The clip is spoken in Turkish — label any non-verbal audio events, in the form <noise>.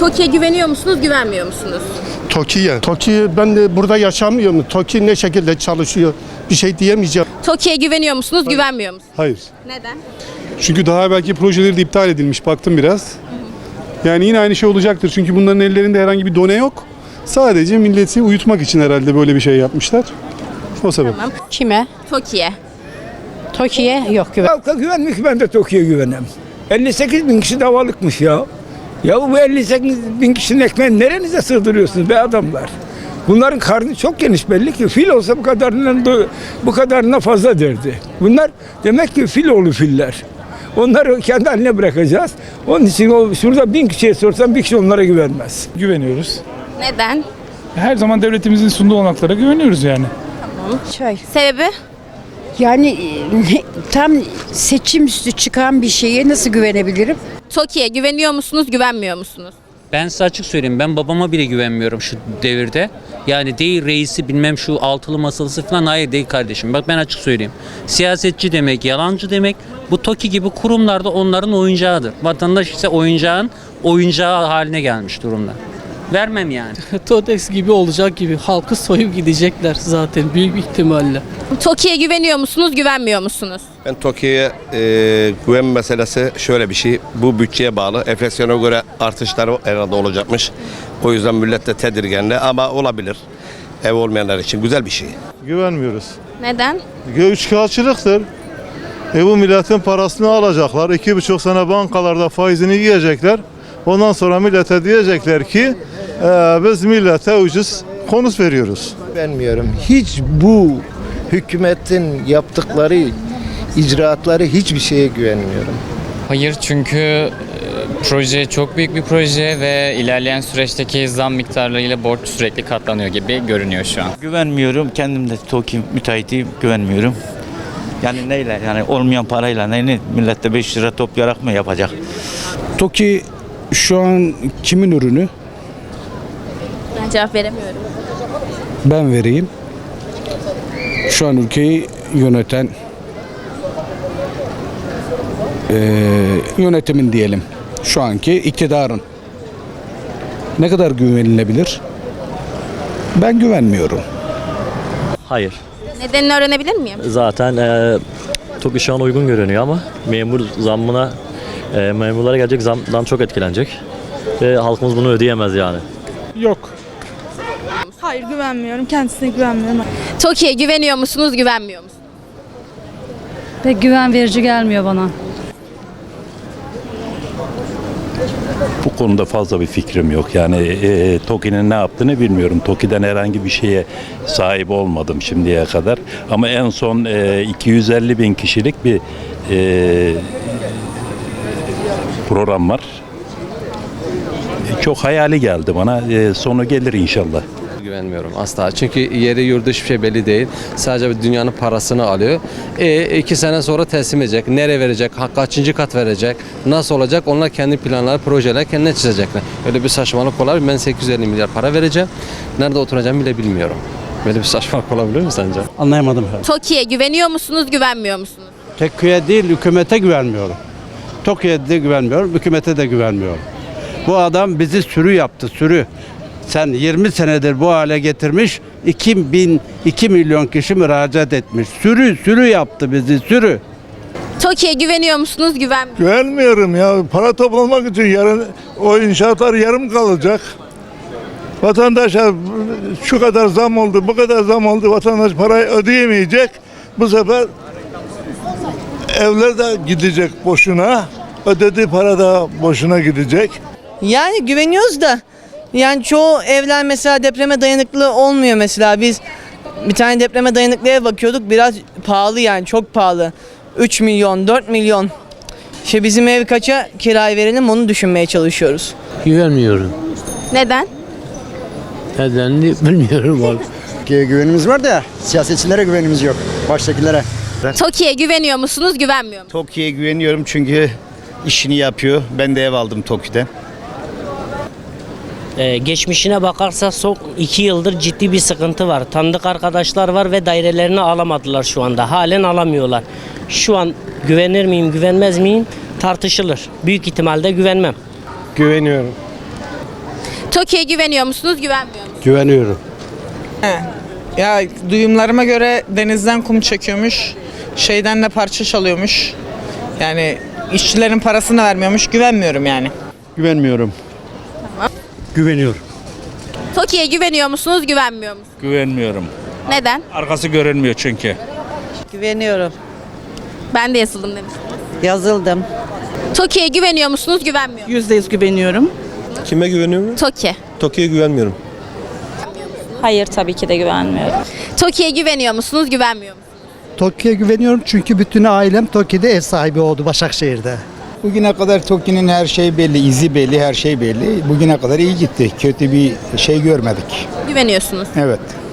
TOKİ'ye güveniyor musunuz, güvenmiyor musunuz? TOKİ'ye. TOKİ ben de burada yaşamıyorum. TOKİ ne şekilde çalışıyor bir şey diyemeyeceğim. TOKİ'ye güveniyor musunuz, güvenmiyor musunuz? Hayır. Neden? Çünkü daha belki projeleri de iptal edilmiş. Baktım biraz. Yani yine aynı şey olacaktır. Çünkü bunların ellerinde herhangi bir done yok. Sadece milleti uyutmak için herhalde böyle bir şey yapmışlar. O sebep. Kime? TOKİ'ye. Toki'ye yok güven. Halka güvenmiş ben de Tokyo'ya güvenem. 58 bin kişi davalıkmış ya. Ya bu 58 bin kişinin ekmeğini nerenize sığdırıyorsunuz be adamlar? Bunların karnı çok geniş belli ki fil olsa bu kadarından da- bu kadarına fazla derdi. Bunlar demek ki fil oğlu filler. Onları kendi haline bırakacağız. Onun için o şurada bin kişiye sorsam bir kişi onlara güvenmez. Güveniyoruz. Neden? Her zaman devletimizin sunduğu olanaklara güveniyoruz yani. Çay. Sebebi? Yani e, tam seçim üstü çıkan bir şeye nasıl güvenebilirim? TOKİ'ye güveniyor musunuz, güvenmiyor musunuz? Ben size açık söyleyeyim ben babama bile güvenmiyorum şu devirde. Yani değil reisi bilmem şu altılı masalısı falan hayır değil kardeşim. Bak ben açık söyleyeyim. Siyasetçi demek, yalancı demek. Bu TOKİ gibi kurumlarda onların oyuncağıdır. Vatandaş ise oyuncağın oyuncağı haline gelmiş durumda. Vermem yani. <laughs> Totex gibi olacak gibi halkı soyup gidecekler zaten büyük ihtimalle. TOKİ'ye güveniyor musunuz, güvenmiyor musunuz? Ben Tokyo'ya e, güven meselesi şöyle bir şey. Bu bütçeye bağlı. Enflasyona göre artışlar herhalde olacakmış. O yüzden millet de tedirginli ama olabilir. Ev olmayanlar için güzel bir şey. Güvenmiyoruz. Neden? Üçkağıtçılıktır. E bu milletin parasını alacaklar. iki buçuk sene bankalarda faizini yiyecekler. Ondan sonra millete diyecekler ki "E, biz millete ucuz konut veriyoruz. Güvenmiyorum. Hiç bu hükümetin yaptıkları icraatları hiçbir şeye güvenmiyorum. Hayır çünkü e, proje çok büyük bir proje ve ilerleyen süreçteki zam miktarlarıyla borç sürekli katlanıyor gibi görünüyor şu an. Güvenmiyorum. Kendim de TOKİ müteahhitiyim. Güvenmiyorum. Yani neyle? Yani olmayan parayla ne millette 5 lira toplayarak mı yapacak? TOKİ şu an kimin ürünü? Ben cevap veremiyorum. Ben vereyim. Şu an ülkeyi yöneten eee, yönetimin diyelim. Şu anki iktidarın. Ne kadar güvenilebilir? Ben güvenmiyorum. Hayır. Nedenini öğrenebilir miyim? Zaten e, TOKİ şu an uygun görünüyor ama memur zammına e, memurlara gelecek zamdan çok etkilenecek. Ve halkımız bunu ödeyemez yani. Yok. Hayır güvenmiyorum. Kendisine güvenmiyorum. TOKİ'ye güveniyor musunuz, güvenmiyor musunuz? Pek güven verici gelmiyor bana. Bu konuda fazla bir fikrim yok. Yani e, TOKİ'nin ne yaptığını bilmiyorum. TOKİ'den herhangi bir şeye sahip olmadım şimdiye kadar. Ama en son e, 250 bin kişilik bir e, program var. Çok hayali geldi bana. E, sonu gelir inşallah. Güvenmiyorum asla. Çünkü yeri yurdu hiçbir şey belli değil. Sadece dünyanın parasını alıyor. E, iki sene sonra teslim edecek. Nereye verecek? Kaçıncı kat verecek? Nasıl olacak? Onlar kendi planları, projeler kendine çizecekler. Öyle bir saçmalık olabilir. Ben 850 milyar para vereceğim. Nerede oturacağımı bile bilmiyorum. Böyle bir saçmalık olabilir mi sence? Anlayamadım. TOKİ'ye güveniyor musunuz, güvenmiyor musunuz? Tekkiye değil hükümete güvenmiyorum. TOKİ'ye de güvenmiyorum, hükümete de güvenmiyorum. Bu adam bizi sürü yaptı, sürü. Sen 20 senedir bu hale getirmiş, 2 bin, 2 milyon kişi müracaat etmiş. Sürü, sürü yaptı bizi, sürü. TOKİ'ye güveniyor musunuz, güvenmiyor Güvenmiyorum ya. Para toplamak için yarın o inşaatlar yarım kalacak. Vatandaşa şu kadar zam oldu, bu kadar zam oldu. Vatandaş parayı ödeyemeyecek. Bu sefer evler de gidecek boşuna. Ödediği para da boşuna gidecek. Yani güveniyoruz da yani çoğu evler mesela depreme dayanıklı olmuyor mesela biz bir tane depreme dayanıklı ev bakıyorduk biraz pahalı yani çok pahalı 3 milyon 4 milyon işte bizim ev kaça kiraya verelim onu düşünmeye çalışıyoruz. Güvenmiyorum. Neden? Nedenini <laughs> bilmiyorum abi. Güvenimiz var da siyasetçilere güvenimiz yok. Baştakilere. TOKİ'ye güveniyor musunuz, güvenmiyor musunuz? TOKİ'ye güveniyorum çünkü işini yapıyor. Ben de ev aldım TOKİ'den. Ee, geçmişine bakarsak son iki yıldır ciddi bir sıkıntı var. Tanıdık arkadaşlar var ve dairelerini alamadılar şu anda. Halen alamıyorlar. Şu an güvenir miyim güvenmez miyim tartışılır. Büyük ihtimalle güvenmem. Güveniyorum. TOKİ'ye güveniyor musunuz güvenmiyor musunuz? Güveniyorum. Ya duyumlarıma göre denizden kum çekiyormuş. Şeyden de parça çalıyormuş. Yani işçilerin parasını vermiyormuş. Güvenmiyorum yani. Güvenmiyorum. Güveniyorum. TOKİ'ye güveniyor musunuz güvenmiyor musunuz? Güvenmiyorum. Neden? Arkası görünmüyor çünkü. Güveniyorum. Ben de yazılım demiştim. Yazıldım. TOKİ'ye güveniyor musunuz güvenmiyor musunuz? %100 güveniyorum. Kime güveniyorum? TOKİ. TOKİ'ye güvenmiyorum. Hayır tabii ki de güvenmiyorum. TOKİ'ye güveniyor musunuz güvenmiyor musunuz? TOKİ'ye güveniyorum çünkü bütün ailem TOKİ'de ev sahibi oldu Başakşehir'de. Bugüne kadar TOKİ'nin her şeyi belli, izi belli, her şey belli. Bugüne kadar iyi gitti. Kötü bir şey görmedik. Güveniyorsunuz. Evet.